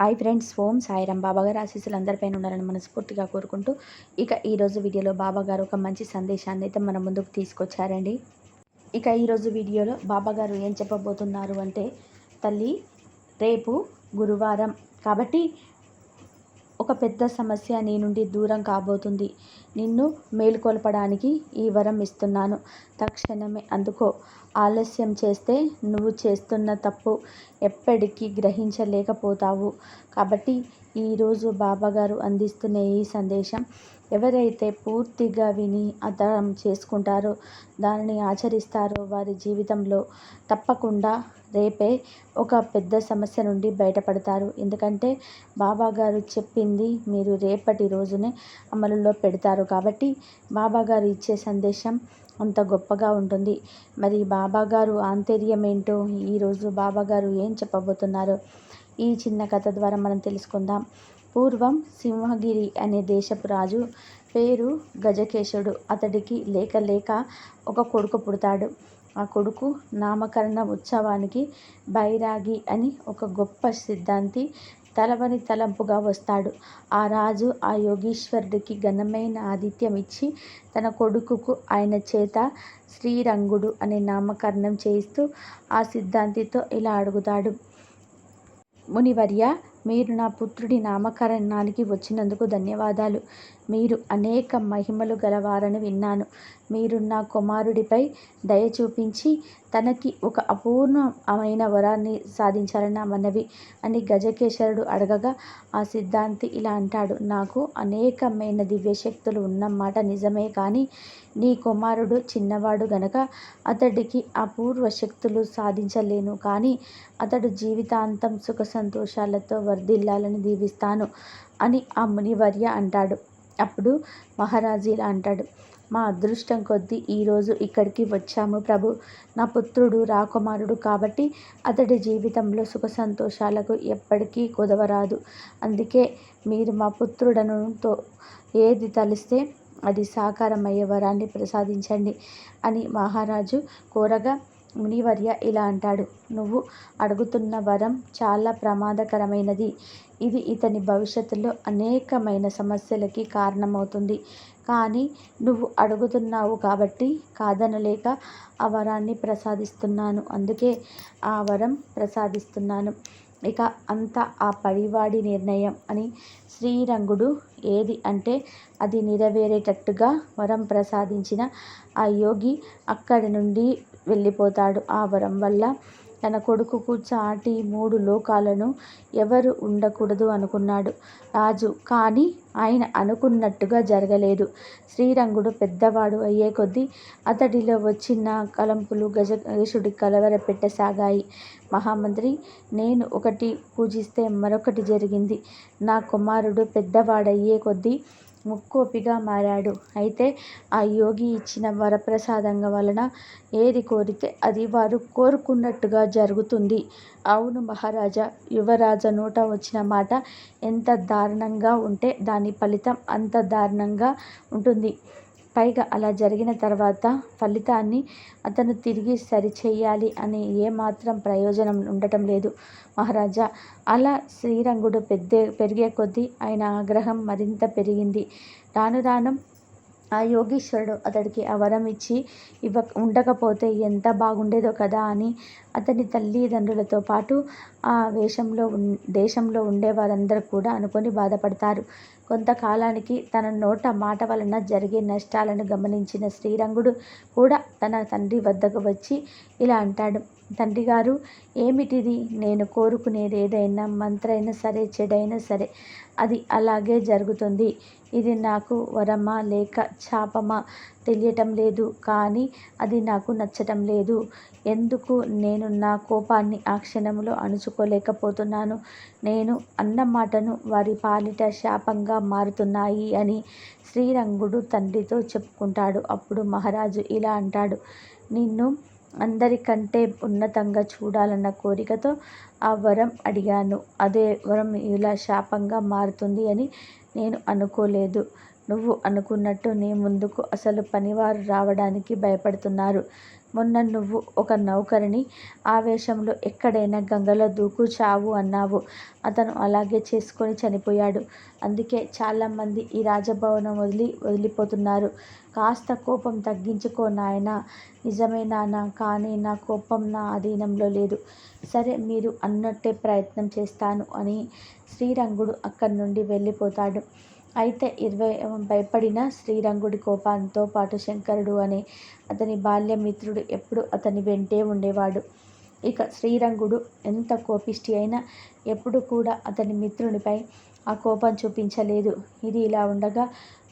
Hi friends Om Sairam. బాబా గారు ఆశీస్సులు అందరిపైన ఉండాలని మనస్ఫూర్తిగా కోరుకుంటూ ఇక ఈరోజు వీడియోలో బాబా గారు ఒక మంచి సందేశాన్ని అయితే మన ముందుకు తీసుకొచ్చారండి. ఇక ఈరోజు వీడియోలో బాబా గారు ఏం చెప్పబోతున్నారు అంటే తల్లి రేపు గురువారం. కాబట్టి ఒక పెద్ద సమస్య నీ నుండి దూరం కాబోతుంది. నిన్ను మేలుకొల్పడానికి ఈ వరం ఇస్తున్నాను. తక్షణమే అందుకో. ఆలస్యం చేస్తే నువ్వు చేస్తున్న తప్పు ఎప్పటికీ గ్రహించలేకపోతావు. కాబట్టి ఈరోజు బాబాగారు అందిస్తున్న ఈ సందేశం ఎవరైతే పూర్తిగా విని అర్థం చేసుకుంటారో దానిని ఆచరిస్తారో వారి జీవితంలో తప్పకుండా రేపే ఒక పెద్ద సమస్య నుండి బయటపడతారు. ఎందుకంటే బాబా గారు చెప్పింది మీరు రేపటి రోజునే అమలులో పెడతారు కాబట్టి బాబా గారు ఇచ్చే సందేశం అంత గొప్పగా ఉంటుంది. మరి బాబా గారు ఆంతర్యం ఏంటో ఈరోజు బాబా గారు ఏం చెప్పబోతున్నారు ఈ చిన్న కథ ద్వారా మనం తెలుసుకుందాం. పూర్వం సింహగిరి అనే దేశపు రాజు పేరు గజకేశుడు. అతడికి లేక లేక ఒక కొడుకు పుడతాడు. ఆ కొడుకు నామకరణ ఉత్సవానికి బైరాగి అని ఒక గొప్ప సిద్ధాంతి తలవని తలంపుగా వస్తాడు. ఆ రాజు ఆ యోగీశ్వరుడికి ఘనమైన ఆతిథ్యం ఇచ్చి తన కొడుకుకు ఆయన చేత శ్రీరంగుడు అనే నామకరణం చేయిస్తూ ఆ సిద్ధాంతితో ఇలా అడుగుతాడు. మునివర్య మీరు నా పుత్రుడి నామకరణానికి వచ్చినందుకు ధన్యవాదాలు. మీరు అనేక మహిమలు గలవారని విన్నాను. మీరు నా కుమారుడిపై దయ చూపించి తనకి ఒక అపూర్ణమైన వరాన్ని సాధించాలని నా మనవి అని గజకేశరుడు అడగగా ఆ సిద్ధాంతి ఇలా అంటాడు నాకు అనేకమైన దివ్యశక్తులు ఉన్నమాట నిజమే కానీ నీ కుమారుడు చిన్నవాడు గనక అతడికి అపూర్వ శక్తులు సాధించలేను కానీ అతడు జీవితాంతం సుఖ సంతోషాలతో వర్ధిల్లాలని దీవిస్తాను అని ఆ మునివర్య అంటాడు. అప్పుడు మహారాజు ఇలా అంటాడు మా అదృష్టం కొద్దీ ఈరోజు ఇక్కడికి వచ్చాము ప్రభు. నా పుత్రుడు రాకుమారుడు కాబట్టి అతడి జీవితంలో సుఖ సంతోషాలకు ఎప్పటికీ కుదవరాదు. అందుకే మీరు మా పుత్రుడను ఏది తలిస్తే అది సాకారమయ్యే వరాన్ని ప్రసాదించండి అని మహారాజు కోరగా మునివర్య ఇలా అంటాడు. నువ్వు అడుగుతున్న వరం చాలా ప్రమాదకరమైనది. ఇది ఇతని భవిష్యత్తులో అనేకమైన సమస్యలకి కారణమవుతుంది. కానీ నువ్వు అడుగుతున్నావు కాబట్టి కాదనలేక ఆ వరాన్ని ప్రసాదిస్తున్నాను. అందుకే ఆ వరం ప్రసాదిస్తున్నాను. ఇక అంత ఆ పడివాడి నిర్ణయం అని శ్రీరంగుడు ఏది అంటే అది నెరవేరేటట్టుగా వరం ప్రసాదించిన ఆ యోగి అక్కడి నుండి వెళ్ళిపోతాడు. ఆ వరం వల్ల తన కొడుకుకు చాటి మూడు లోకాలను ఎవరు ఉండకూడదు అనుకున్నాడు రాజు. కానీ ఆయన అనుకున్నట్టుగా జరగలేదు. శ్రీరంగుడు పెద్దవాడు అయ్యే కొద్దీ అతడిలో వచ్చిన కలంపులు గజగేషుడి కలవర పెట్టసాగాయి మహామంత్రి నేను ఒకటి పూజిస్తే మరొకటి జరిగింది. నా కుమారుడు పెద్దవాడయ్యే కొద్దీ ముక్కోపిగా మారాడు. అయితే ఆ యోగి ఇచ్చిన వరప్రసాదంగా వలన ఏది కోరితే అది వారు కోరుకున్నట్టుగా జరుగుతుంది. అవును మహారాజా యువరాజ నోట వచ్చిన మాట ఎంత దారుణంగా ఉంటే దాని ఫలితం అంత దారుణంగా ఉంటుంది. పైగా అలా జరిగిన తర్వాత ఫలితాన్ని అతను తిరిగి సరిచేయాలి అని ఏమాత్రం ప్రయోజనం ఉండటం లేదు. మహారాజా అలా శ్రీరంగుడు పెద్ద పెరిగే కొద్దీ ఆయన ఆగ్రహం మరింత పెరిగింది. రాను రాను ఆ యోగీశ్వరుడు అతడికి ఆ వరం ఇచ్చి ఇవ్వ ఉండకపోతే ఎంత బాగుండేదో కదా అని అతని తల్లిదండ్రులతో పాటు ఆ వేషంలో దేశంలో ఉండే వారందరూ కూడా అనుకొని బాధపడతారు. కొంతకాలానికి తన నోట మాట వలన జరిగే నష్టాలను గమనించిన శ్రీరంగుడు కూడా తన తండ్రి వద్దకు వచ్చి ఇలా అంటాడు. తండ్రి గారు ఏమిటిది? నేను కోరుకునేది ఏదైనా మంత్రైనా సరే చెడైనా సరే అది అలాగే జరుగుతుంది. ఇది నాకు వరమా లేక శాపమా తెలియటం లేదు కానీ అది నాకు నచ్చటం లేదు. ఎందుకు నేను నా కోపాన్ని ఆ క్షణంలో అణుచుకోలేకపోతున్నాను? నేను అన్న మాటను వారి పాలిట శాపంగా మారుతున్నాయి అని శ్రీరంగుడు తండ్రితో చెప్పుకుంటాడు. అప్పుడు మహారాజు ఇలా అంటాడు నిన్ను అందరికంటే ఉన్నతంగా చూడాలన్న కోరికతో ఆ వరం అడిగాను. అదే వరం ఇలా శాపంగా మారుతుంది అని నేను అనుకోలేదు. నువ్వు అనుకున్నట్టు నీ ముందుకు అసలు పనివారు రావడానికి భయపడుతున్నారు. మొన్న నువ్వు ఒక నౌకరిని ఆవేశంలో ఎక్కడైనా గంగలో దూకు చావు అన్నావు. అతను అలాగే చేసుకొని చనిపోయాడు. అందుకే చాలామంది ఈ రాజభవనం వదిలి వదిలిపోతున్నారు. కాస్త కోపం తగ్గించుకో నాయనా. నిజమే నాన్న కానీ నా కోపం నా అధీనంలో లేదు. సరే మీరు అన్నట్టే ప్రయత్నం చేస్తాను అని శ్రీరంగుడు అక్కడి నుండి వెళ్ళిపోతాడు. అయితే ఇరవై భయపడిన శ్రీరంగుడి కోపాంతో పాటు శంకరుడు అనే అతని బాల్యమిత్రుడు ఎప్పుడు అతని వెంటే ఉండేవాడు. ఇక శ్రీరంగుడు ఎంత కోపిష్టి అయినా ఎప్పుడు కూడా అతని మిత్రునిపై ఆ కోపం చూపించలేదు. ఇది ఇలా ఉండగా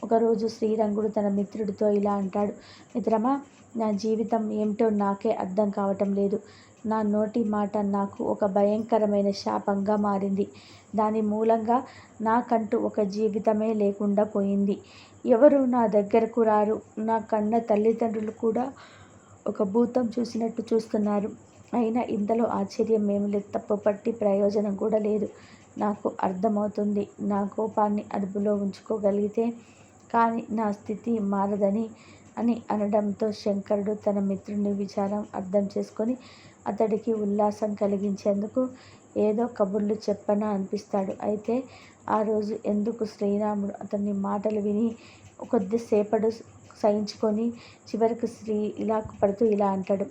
ఒకరోజు శ్రీరంగుడు తన మిత్రుడితో ఇలా అంటాడు మిత్రమా నా జీవితం ఏమిటో నాకే అర్థం కావటం లేదు. నా నోటి మాట నాకు ఒక భయంకరమైన శాపంగా మారింది. దాని మూలంగా నాకంటూ ఒక జీవితమే లేకుండా పోయింది. ఎవరు నా దగ్గరకు రారు? నా కన్న తల్లిదండ్రులు కూడా ఒక భూతం చూసినట్టు చూస్తున్నారు. అయినా ఇంతలో ఆశ్చర్యం ఏమి లేదు. తప్పుపట్టి ప్రయోజనం కూడా లేదు. నాకు అర్థమవుతుంది. నా కోపాన్ని అదుపులో ఉంచుకోగలిగితే కానీ నా స్థితి మారదని అని అనడంతో శంకరుడు తన మిత్రుని విచారం అర్థం చేసుకొని అతడికి ఉల్లాసం కలిగించేందుకు ఏదో కబుర్లు చెప్పన అనిపిస్తాడు. అయితే ఆ రోజు ఎందుకు శ్రీరాముడు అతని మాటలు విని కొద్దిసేపడు సహించుకొని చివరికి శ్రీ ఇలా పడుతూ ఇలా అంటాడు.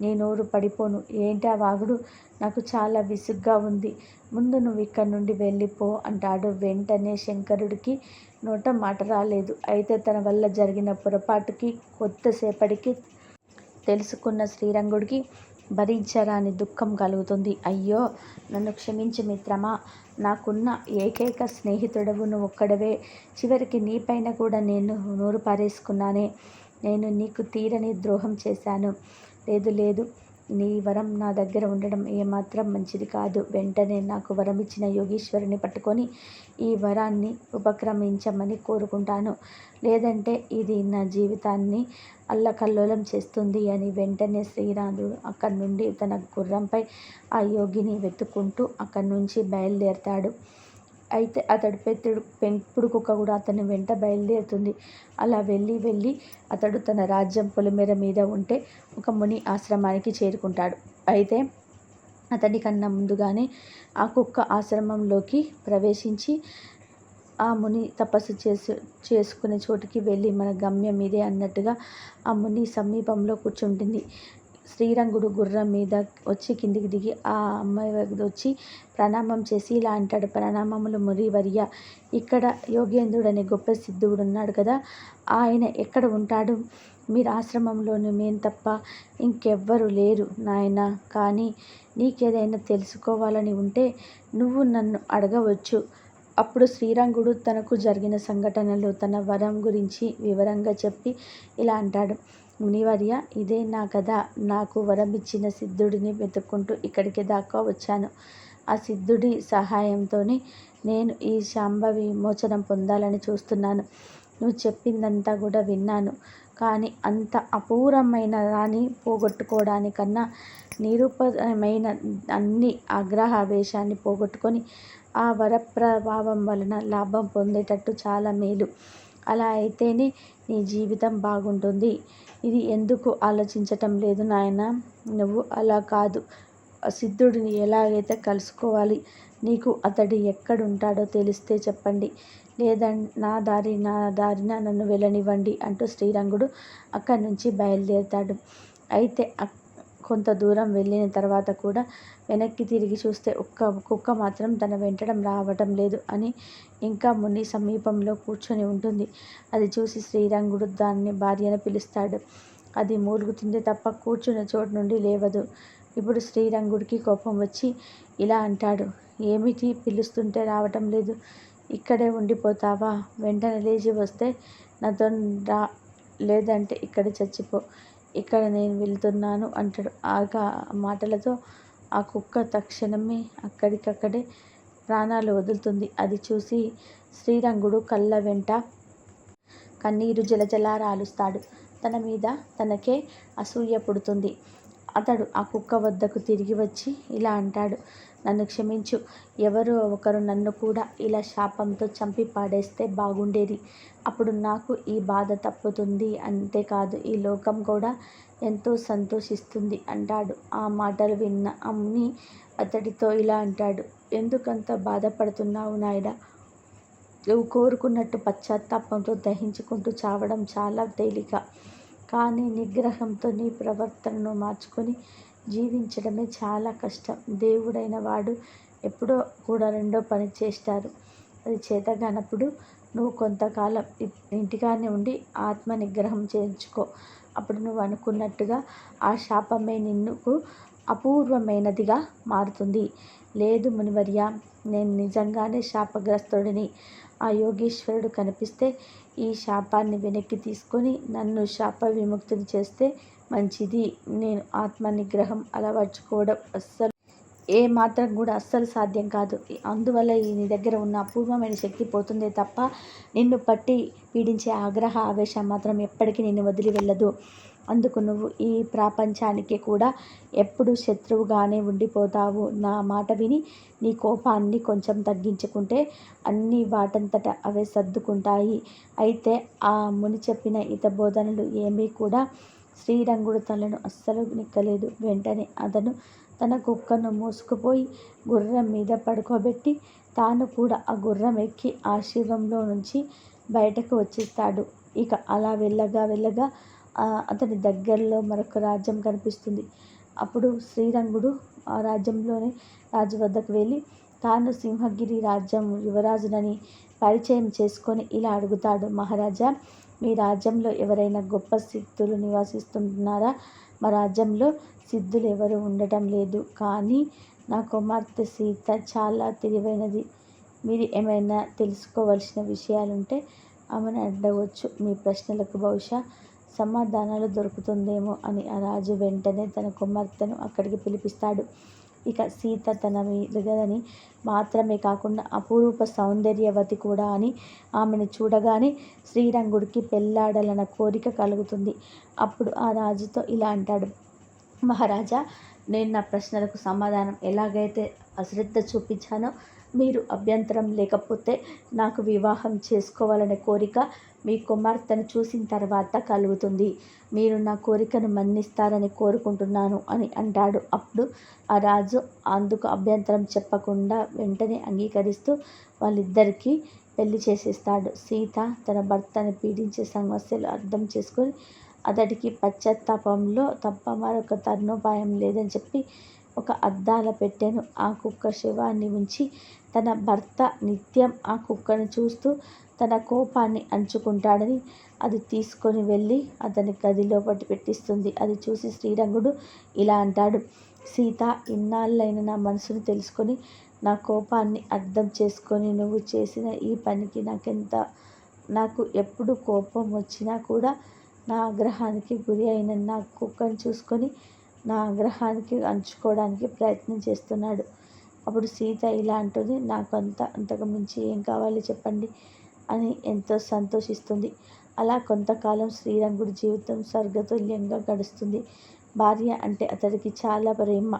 నీ నోరు పడిపోను. ఏంటి వాగుడు? నాకు చాలా విసుగ్గా ఉంది. ముందు నువ్వు ఇక్కడ నుండి వెళ్ళిపో అంటాడు. వెంటనే శంకరుడికి నోట మాట రాలేదు. అయితే తన వల్ల జరిగిన పొరపాటుకి కొద్దిసేపటికి తెలుసుకున్న శ్రీరంగుడికి భరించరాని దుఃఖం కలుగుతుంది. అయ్యో నన్ను క్షమించి మిత్రమా. నాకున్న ఏకైక స్నేహితుడవు నువ్వు ఒక్కడవే చివరికి నీపైన కూడా నేను నోరు పారేసుకున్నానే. నేను నీకు తీరని ద్రోహం చేశాను. లేదు లేదు. నీ వరం నా దగ్గర ఉండడం ఏమాత్రం మంచిది కాదు. వెంటనే నాకు వరం ఇచ్చిన యోగీశ్వరుని పట్టుకొని ఈ వరాన్ని ఉపక్రమించమని కోరుకుంటాను. లేదంటే ఇది నా జీవితాన్ని అల్లకల్లోలం చేస్తుంది అని వెంటనే శ్రీరాముడు అక్కడి నుండి తన గుర్రంపై ఆ యోగిని వెతుక్కుంటూ అక్కడి నుంచి బయలుదేరతాడు. అయితే అతడు పెత్తుడు పెంపుడు కుక్క కూడా అతని వెంట బయలుదేరుతుంది. అలా వెళ్ళి వెళ్ళి అతడు తన రాజ్యం పొలిమేర మీద ఉంటే ఒక ముని ఆశ్రమానికి చేరుకుంటాడు. అయితే అతడి కన్నా ముందుగానే ఆ కుక్క ఆశ్రమంలోకి ప్రవేశించి ఆ ముని తపస్సు చేసు చేసుకునే చోటికి వెళ్ళి మన గమ్యం ఇదే అన్నట్టుగా ఆ ముని సమీపంలో కూర్చుంటుంది. శ్రీరంగుడు గుర్రం మీద వచ్చి కిందికి దిగి ఆ అమ్మాయి వచ్చి ప్రణామం చేసి ఇలా అంటాడు. ప్రణామములు మురివర్య ఇక్కడ యోగేంద్రుడు అనే గొప్ప సిద్ధుడు ఉన్నాడు కదా. ఆయన ఎక్కడ ఉంటాడు? మీరు ఆశ్రమంలోని మేము తప్ప ఇంకెవ్వరు లేరు నాయన. కానీ నీకేదైనా తెలుసుకోవాలని ఉంటే నువ్వు నన్ను అడగవచ్చు. అప్పుడు శ్రీరంగుడు తనకు జరిగిన సంఘటనలు తన వరం గురించి వివరంగా చెప్పి ఇలా అంటాడు. మునివర్య ఇదే నా కథ. నాకు వరం ఇచ్చిన సిద్ధుడిని వెతుక్కుంటూ ఇక్కడికి దాకా వచ్చాను. ఆ సిద్ధుడి సహాయంతోనే నేను ఈ శాంభవి మోచనం పొందాలని చూస్తున్నాను. నువ్వు చెప్పిందంతా కూడా విన్నాను. కానీ అంత అపూర్వమైన రాణి పోగొట్టుకోవడానికన్నా నిరూపమైన అన్ని ఆగ్రహావేశాన్ని పోగొట్టుకొని ఆ వరప్రభావం వలన లాభం పొందేటట్టు చాలా మేలు. అలా అయితేనే నీ జీవితం బాగుంటుంది. ఇది ఎందుకు ఆలోచించటం లేదు నాయన? నువ్వు అలా కాదు. సిద్ధుడిని ఎలాగైతే కలుసుకోవాలి నీకు అతడు ఎక్కడుంటాడో తెలిస్తే చెప్పండి. లేదా నా దారి నా దారిన నన్ను వెళ్ళనివ్వండి అంటూ శ్రీరంగుడు అక్కడి నుంచి బయలుదేరుతాడు. అయితే కొంత దూరం వెళ్ళిన తర్వాత కూడా వెనక్కి తిరిగి చూస్తే ఒక్క కుక్క మాత్రం తన వెంటడం రావటం లేదు అని ఇంకా ముని సమీపంలో కూర్చొని ఉంటుంది. అది చూసి శ్రీరంగుడు దాన్ని భార్యను పిలుస్తాడు. అది మూలుగుతుంది తప్ప కూర్చున్న చోటు నుండి లేవదు. ఇప్పుడు శ్రీరంగుడికి కోపం వచ్చి ఇలా అంటాడు. ఏమిటి పిలుస్తుంటే రావటం లేదు. ఇక్కడే ఉండిపోతావా? వెంటనే లేచి వస్తే నాతో రా లేదంటే ఇక్కడ చచ్చిపో. ఇక్కడ నేను వెళ్తున్నాను అంటాడు. ఆ మాటలతో ఆ కుక్క తక్షణమే అక్కడికక్కడే ప్రాణాలు వదులుతుంది. అది చూసి శ్రీరంగుడు కళ్ళ వెంట కన్నీరు జలజల రాలుస్తాడు తన మీద తనకే అసూయ పుడుతుంది. అతడు ఆ కుక్క వద్దకు తిరిగి వచ్చి ఇలా అంటాడు. నన్ను క్షమించు. ఎవరో ఒకరు నన్ను కూడా ఇలా శాపంతో చంపి పాడేస్తే బాగుండేది. అప్పుడు నాకు ఈ బాధ తప్పుతుంది అంతేకాదు ఈ లోకం కూడా ఎంతో సంతోషిస్తుంది అంటాడు. ఆ మాటలు విన్న అమ్ని అతడితో ఇలా అంటాడు. ఎందుకంత బాధపడుతున్నావు నాయుడా నువ్వు కోరుకున్నట్టు పశ్చాత్తాపంతో దహించుకుంటూ చావడం చాలా తేలిక. కానీ నిగ్రహంతో నీ ప్రవర్తనను మార్చుకొని జీవించడమే చాలా కష్టం. దేవుడైన వాడు ఎప్పుడో కూడా రెండో పని చేస్తారు. అది చేతగానప్పుడు నువ్వు కొంతకాలం ఇంటికానే ఉండి ఆత్మ నిగ్రహం చేయించుకో. అప్పుడు నువ్వు అనుకున్నట్టుగా ఆ శాపమే నిన్నుకు అపూర్వమైనదిగా మారుతుంది. లేదు మునివర్య నేను నిజంగానే శాపగ్రస్తుడిని. ఆ యోగేశ్వరుడు కనిపిస్తే ఈ శాపాన్ని వెనక్కి తీసుకొని నన్ను శాప విముక్తిని చేస్తే మంచిది. నేను ఆత్మ నిగ్రహం అలవర్చుకోవడం అస్సలు ఏ మాత్రం కూడా అస్సలు సాధ్యం కాదు. అందువల్ల ఈ నీ దగ్గర ఉన్న అపూర్వమైన శక్తి పోతుందే తప్ప నిన్ను పట్టి పీడించే ఆగ్రహ ఆవేశం మాత్రం ఎప్పటికీ నిన్ను వదిలి వెళ్ళదు. అందుకు నువ్వు ఈ ప్రపంచానికి కూడా ఎప్పుడు శత్రువుగానే ఉండిపోతావు. నా మాట విని నీ కోపాన్ని కొంచెం తగ్గించుకుంటే అన్నీ వాటంతట అవే సర్దుకుంటాయి. అయితే ఆ ముని చెప్పిన ఇత బోధనలు ఏమీ కూడా శ్రీరంగుడు తలను అస్సలు నిక్కలేదు. వెంటనే అతను తన కుక్కను మోసుకుపోయి గుర్రం మీద పడుకోబెట్టి తాను కూడా ఆ గుర్రం ఎక్కి ఆ శివంలో నుంచి బయటకు వచ్చేస్తాడు. ఇక అలా వెళ్ళగా వెళ్ళగా అతని దగ్గరలో మరొక రాజ్యం కనిపిస్తుంది. అప్పుడు శ్రీరంగుడు ఆ రాజ్యంలోనే రాజు వద్దకు వెళ్ళి తాను సింహగిరి రాజ్యం యువరాజునని పరిచయం చేసుకొని ఇలా అడుగుతాడు. మహారాజా మీ రాజ్యంలో ఎవరైనా గొప్ప సిద్ధులు నివసిస్తున్నారా మా రాజ్యంలో సిద్ధులు ఎవరు ఉండటం లేదు. కానీ నా కుమార్తె సీత చాలా తెలివైనది. మీరు ఏమైనా తెలుసుకోవలసిన విషయాలుంటే ఆమెను అడగవచ్చు. మీ ప్రశ్నలకు బహుశా సమాధానాలు దొరుకుతుందేమో అని ఆ రాజు వెంటనే తన కుమార్తెను అక్కడికి పిలిపిస్తాడు. ఇక సీత తన మీదని మాత్రమే కాకుండా అపురూప సౌందర్యవతి కూడా అని ఆమెను చూడగానే శ్రీరంగుడికి పెళ్ళాడాలన్న కోరిక కలుగుతుంది. అప్పుడు ఆ రాజుతో ఇలా అంటాడు. మహారాజా నేను నా ప్రశ్నలకు సమాధానం ఎలాగైతే అశ్రద్ధ చూపించానో మీరు అభ్యంతరం లేకపోతే నాకు వివాహం చేసుకోవాలనే కోరిక మీ కుమార్తెను చూసిన తర్వాత కలుగుతుంది. మీరు నా కోరికను మన్నిస్తారని కోరుకుంటున్నాను అని అంటాడు. అప్పుడు ఆ రాజు అందుకు అభ్యంతరం చెప్పకుండా వెంటనే అంగీకరిస్తూ వాళ్ళిద్దరికీ పెళ్ళి చేసేస్తాడు. సీత తన భర్తను పీడించే సమస్యలు అర్థం చేసుకొని అతడికి పశ్చాత్తాపంలో తప్ప మరొక తరుణోపాయం లేదని చెప్పి ఒక అద్దాల పెట్టెను ఆ కుక్క శవాన్ని ఉంచి తన భర్త నిత్యం ఆ కుక్కను చూస్తూ తన కోపాన్ని అంచుకుంటాడని అది తీసుకొని వెళ్ళి అతని గదిలో పట్టి పెట్టిస్తుంది. అది చూసి శ్రీరంగుడు ఇలా అంటాడు సీత ఇన్నాళ్ళైన నా మనసును తెలుసుకొని నా కోపాన్ని అర్థం చేసుకొని నువ్వు చేసిన ఈ పనికి నాకెంత నాకు ఎప్పుడు కోపం వచ్చినా కూడా నా ఆగ్రహానికి గురి అయిన నా కుక్కను చూసుకొని నా ఆగ్రహానికి అంచుకోవడానికి ప్రయత్నం చేస్తున్నాడు. అప్పుడు సీత ఇలా అంటుంది నాకు అంత అంతకు మించి ఏం కావాలి చెప్పండి అని ఎంతో సంతోషిస్తుంది. అలా కొంతకాలం శ్రీరంగుడి జీవితం స్వర్గతుల్యంగా గడుస్తుంది. భార్య అంటే అతడికి చాలా ప్రేమ.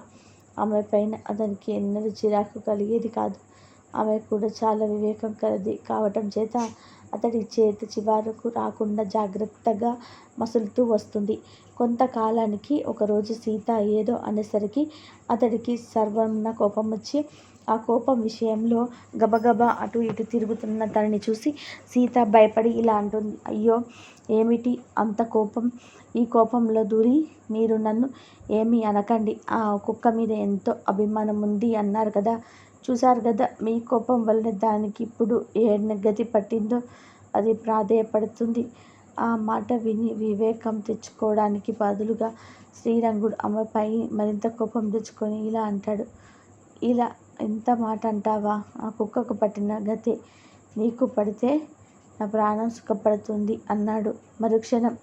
ఆమె పైన అతనికి ఎన్నడూ చిరాకు కలిగేది కాదు. ఆమె కూడా చాలా వివేకం కలది కావటం చేత అతడి చేతి చివరకు రాకుండా జాగ్రత్తగా మసులుతూ వస్తుంది. కొంతకాలానికి ఒకరోజు సీత ఏదో అనేసరికి అతడికి సర్వన్న కోపం వచ్చి ఆ కోపం విషయంలో గబగబా అటు ఇటు తిరుగుతున్న తనని చూసి సీత భయపడి ఇలా అంటుంది అయ్యో ఏమిటి అంత కోపం? ఈ కోపంలో దూరి మీరు నన్ను ఏమీ అనకండి. ఆ కుక్క మీద ఎంతో అభిమానం ఉంది అన్నారు కదా చూశారు కదా మీ కోపం వలన దానికి ఇప్పుడు ఏ గతి పట్టిందో అది ప్రాధేయపడుతుంది. ఆ మాట విని వివేకం తెచ్చుకోవడానికి బదులుగా శ్రీరంగుడు ఆమెపై మరింత కోపం తెచ్చుకొని ఇలా అంటాడు ఇలా ఎంత మాట అంటావా? ఆ కుక్కకు పట్టిన గతి నీకు పడితే నా ప్రాణం సుఖపడుతుంది అన్నాడు. మరుక్షణం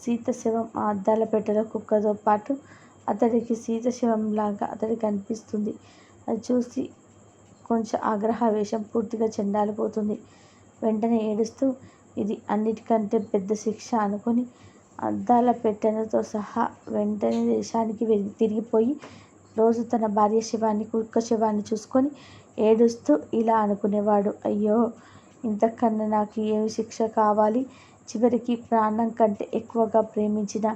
సీత శవం ఆ అద్దాల పెట్టెలో కుక్కతో పాటు అతడికి సీత శవంలాగా అతడికి అనిపిస్తుంది అది చూసి కొంచెం ఆగ్రహావేశం పూర్తిగా చెండాలిపోతుంది. వెంటనే ఏడుస్తూ ఇది అన్నిటికంటే పెద్ద శిక్ష అనుకొని అద్దాల పెట్టెనతో సహా వెంటనే దేశానికి తిరిగిపోయి రోజు తన భార్య శివాన్ని కుక్క శివాన్ని చూసుకొని ఏడుస్తూ ఇలా అనుకునేవాడు. అయ్యో ఇంతకన్నా నాకు ఏమి శిక్ష కావాలి? చివరికి ప్రాణం కంటే ఎక్కువగా ప్రేమించిన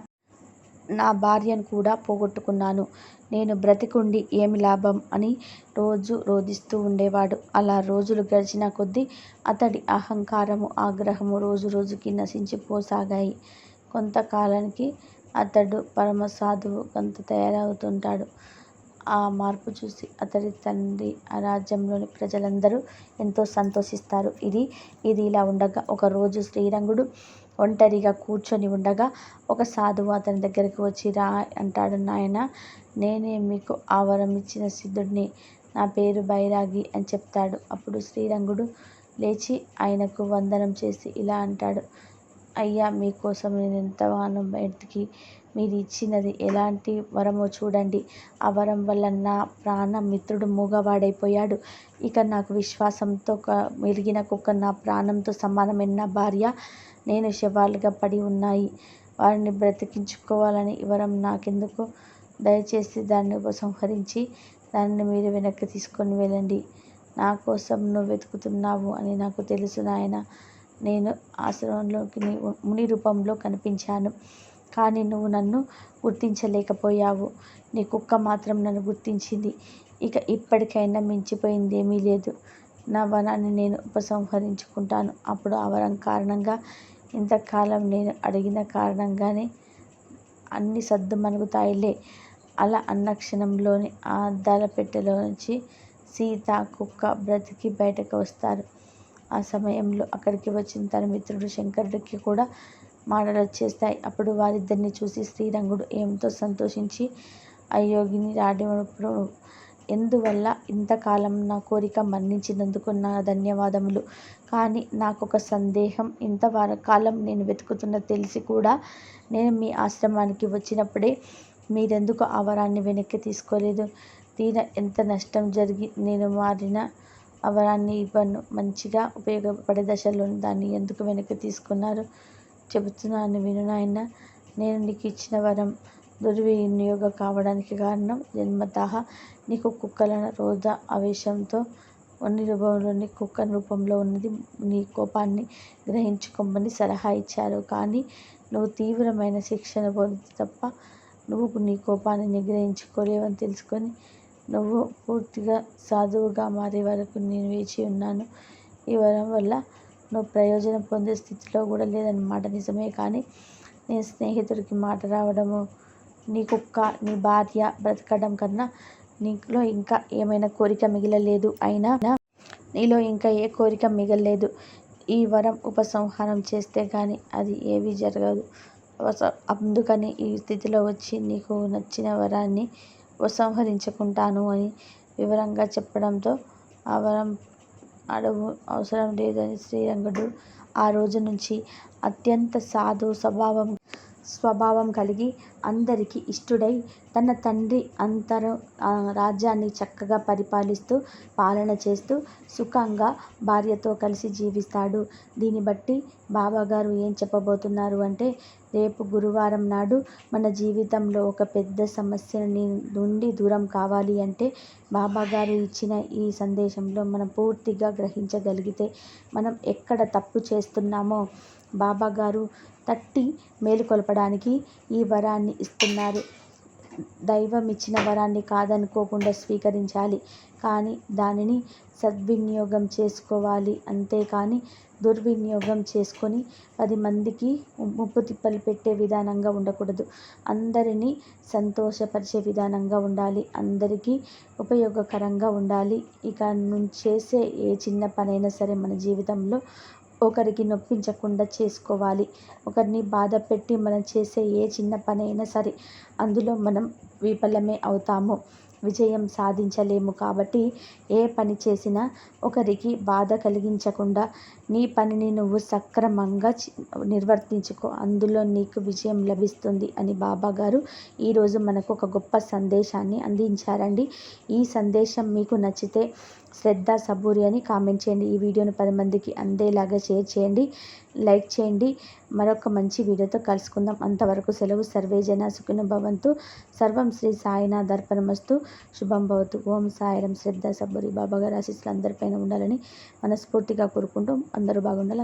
నా భార్యను కూడా పోగొట్టుకున్నాను. నేను బ్రతికుండి ఏమి లాభం అని రోజు రోధిస్తూ ఉండేవాడు. అలా రోజులు గడిచిన కొద్దీ అతడి అహంకారము ఆగ్రహము రోజు రోజుకి నశించిపోసాగాయి. కొంతకాలానికి అతడు పరమ సాధువు కొంత తయారవుతుంటాడు. ఆ మార్పు చూసి అతడి తండ్రి ఆ రాజ్యంలోని ప్రజలందరూ ఎంతో సంతోషిస్తారు. ఇది ఇది ఇలా ఉండగా ఒకరోజు శ్రీరంగుడు ఒంటరిగా కూర్చొని ఉండగా ఒక సాధువు అతని దగ్గరికి వచ్చి రా అంటాడు నాయన నేనే మీకు ఆవరం ఇచ్చిన సిద్ధుడిని. నా పేరు బైరాగి అని చెప్తాడు. అప్పుడు శ్రీరంగుడు లేచి ఆయనకు వందనం చేసి ఇలా అంటాడు అయ్యా మీకోసం నేను ఎంతగానో బయటికి మీరు ఇచ్చినది ఎలాంటి వరమో చూడండి. ఆ వరం వల్ల నా ప్రాణ మిత్రుడు మూగవాడైపోయాడు. ఇక నాకు విశ్వాసంతో మెరిగిన కుక్క నా ప్రాణంతో సమానమైన భార్య నేను శవాలుగా పడి ఉన్నాయి. వారిని బ్రతికించుకోవాలని వరం నాకెందుకు? దయచేసి దాన్ని ఉపసంహరించి దాన్ని మీరు వెనక్కి తీసుకొని వెళ్ళండి. నా కోసం నువ్వు వెతుకుతున్నావు అని నాకు తెలుసు నాయన. నేను ఆశ్రమంలోకి ముని రూపంలో కనిపించాను. కానీ నువ్వు నన్ను గుర్తించలేకపోయావు. నీ కుక్క మాత్రం నన్ను గుర్తించింది. ఇక ఇప్పటికైనా మించిపోయింది ఏమీ లేదు. నా వనాన్ని నేను ఉపసంహరించుకుంటాను. అప్పుడు ఆ వరం కారణంగా ఇంతకాలం నేను అడిగిన కారణంగానే అన్ని సర్దు మనుగుతాయిలే అలా అన్న క్షణంలోని ఆ అద్దాల పెట్టెలో నుంచి సీత కుక్క బ్రతికి బయటకు వస్తారు. ఆ సమయంలో అక్కడికి వచ్చిన తన మిత్రుడు శంకరుడికి కూడా మాటలు వచ్చేస్తాయి. అప్పుడు వారిద్దరిని చూసి శ్రీరంగుడు ఎంతో సంతోషించి అయోగిని రాడి ఎందువల్ల ఇంతకాలం నా కోరిక మన్నించినందుకు నా ధన్యవాదములు? కానీ నాకు ఒక సందేహం. ఇంత కాలం నేను వెతుకుతున్న తెలిసి కూడా నేను మీ ఆశ్రమానికి వచ్చినప్పుడే మీరెందుకు ఆ వరాన్ని వెనక్కి తీసుకోలేదు? తీర ఎంత నష్టం జరిగి నేను మారిన ఆ వరాన్ని ఇవ్వను. మంచిగా ఉపయోగపడే దశలో దాన్ని ఎందుకు వెనక్కి తీసుకున్నారు? చెబుతున్నాను విను నాయన. నేను నీకు ఇచ్చిన వరం దుర్వినియోగం కావడానికి కారణం జన్మతః నీకు కుక్కల రోజా ఆవేశంతో అన్ని రూపంలోని కుక్క రూపంలో ఉన్నది. నీ కోపాన్ని గ్రహించుకోమని సలహా ఇచ్చారు. కానీ నువ్వు తీవ్రమైన శిక్షణ పొందితే తప్ప నువ్వు నీ కోపాన్ని నిగ్రహించుకోలేవని తెలుసుకొని నువ్వు పూర్తిగా సాధువుగా మారే వరకు నేను వేచి ఉన్నాను. ఈ వరం వల్ల నువ్వు ప్రయోజనం పొందే స్థితిలో కూడా లేదన్నమాట. నిజమే కానీ నీ స్నేహితుడికి మాట రావడము నీ కుక్క నీ భార్య బ్రతకడం కన్నా నీలో ఇంకా ఏమైనా కోరిక మిగలలేదు అయినా నీలో ఇంకా ఏ కోరిక మిగలలేదు. ఈ వరం ఉపసంహారం చేస్తే కానీ అది ఏవి జరగదు. అందుకని ఈ స్థితిలో వచ్చి నీకు నచ్చిన వరాన్ని ఉపసంహరించుకుంటాను అని వివరంగా చెప్పడంతో ఆ వరం అడవు అవసరం లేదని శ్రీరంగుడు ఆ రోజు నుంచి అత్యంత సాధు స్వభావం స్వభావం కలిగి అందరికీ ఇష్టుడై తన తండ్రి అంతర రాజ్యాన్ని చక్కగా పరిపాలిస్తూ పాలన చేస్తూ సుఖంగా భార్యతో కలిసి జీవిస్తాడు. దీన్ని బట్టి బాబాగారు ఏం చెప్పబోతున్నారు అంటే రేపు గురువారం నాడు మన జీవితంలో ఒక పెద్ద సమస్య నుండి దూరం కావాలి అంటే బాబాగారు ఇచ్చిన ఈ సందేశంలో మనం పూర్తిగా గ్రహించగలిగితే మనం ఎక్కడ తప్పు చేస్తున్నామో బాబాగారు తట్టి మేలుకొల్పడానికి ఈ వరాన్ని ఇస్తున్నారు. దైవం ఇచ్చిన వరాన్ని కాదనుకోకుండా స్వీకరించాలి. కానీ దానిని సద్వినియోగం చేసుకోవాలి. అంతేకాని దుర్వినియోగం చేసుకొని పది మందికి ముప్పు తిప్పలు పెట్టే విధానంగా ఉండకూడదు. అందరినీ సంతోషపరిచే విధానంగా ఉండాలి. అందరికీ ఉపయోగకరంగా ఉండాలి. ఇక నుంచి చేసే ఏ చిన్న పనైనా సరే మన జీవితంలో ఒకరికి నొప్పించకుండా చేసుకోవాలి. ఒకరిని బాధ పెట్టి మనం చేసే ఏ చిన్న పని అయినా సరే అందులో మనం విఫలమే అవుతాము. విజయం సాధించలేము కాబట్టి ఏ పని చేసినా ఒకరికి బాధ కలిగించకుండా నీ పనిని నువ్వు సక్రమంగా నిర్వర్తించుకో. అందులో నీకు విజయం లభిస్తుంది అని బాబా గారు ఈరోజు మనకు ఒక గొప్ప సందేశాన్ని అందించారండి. ఈ సందేశం మీకు నచ్చితే శ్రద్ధ సబూరి అని కామెంట్ చేయండి. ఈ వీడియోని పది మందికి అందేలాగా షేర్ చేయండి. లైక్ చేయండి. మరొక మంచి వీడియోతో కలుసుకుందాం. అంతవరకు సెలవు సర్వే జన సుఖిన భవంతు. సర్వం శ్రీ సాయినాథ్ అర్పణమస్తు. శుభం భవతు. ఓం సాయిరం. శ్రద్ధ సబ్బురి బాబాగారు ఆశీస్సులు అందరిపైన ఉండాలని మనస్ఫూర్తిగా కోరుకుంటూ అందరూ బాగుండాలి